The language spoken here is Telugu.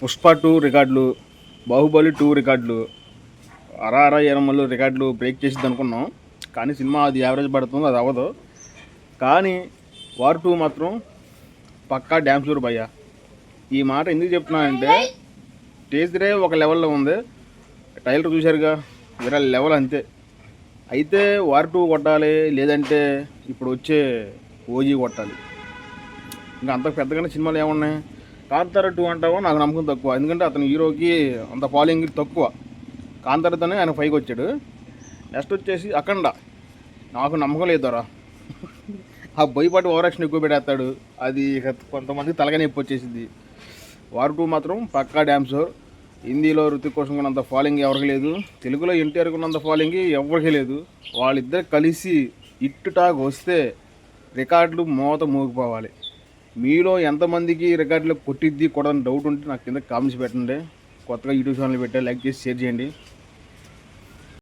పుష్ప టూ రికార్డులు బాహుబలి టూ రికార్డులు అరార అరా రికార్డులు బ్రేక్ చేసిద్ది అనుకున్నాం. కానీ సినిమా అది యావరేజ్ పడుతుంది అది అవ్వదు. కానీ వార్ టూ మాత్రం పక్కా డ్యామ్ షూర్ భయ్యా. ఈ మాట ఎందుకు చెప్తున్నానంటే టీజరే ఒక లెవెల్లో ఉంది. టైలర్ చూశారుగా వేరే లెవెల్ అంతే. అయితే వార్ టూ కొట్టాలి లేదంటే ఇప్పుడు వచ్చే ఓజీ కొట్టాలి. ఇంకా అంత పెద్దగానే సినిమాలు ఏమున్నాయి? కాంతార టూ అంటావో? నాకు నమ్మకం తక్కువ. ఎందుకంటే అతని హీరోకి అంత ఫాలోయింగ్ తక్కువ. కాంతారతోనే ఆయన పైకి వచ్చాడు. నెక్స్ట్ వచ్చేసి అఖండ. నాకు నమ్మకం లేదురా ఆ భయపాటు ఓవరాక్షన్ ఎక్కువ పెట్టేస్తాడు. అది కొంతమంది కొంతమందికి వచ్చేసింది. వారు టూ మాత్రం పక్కా డ్యాన్సర్ హిందీలో రుతిక్ కోసం ఉన్నంత ఫాలోయింగ్ ఎవరికి లేదు. తెలుగులో ఎన్టీఆర్ ఉన్నంత ఫాలోయింగ్ ఎవరికి లేదు. వాళ్ళిద్దరు కలిసి ఇట్టు టాక్ వస్తే రికార్డులు మోత మోగిపోవాలి. మీలో ఎంతమందికి రికార్డులు కొట్టిద్ది కూడా డౌట్ ఉంటే నాకు కింద కామెంట్స్ పెట్టండి. కొత్తగా యూట్యూబ్ ఛానల్ పెట్టే లైక్ చేసి షేర్ చేయండి.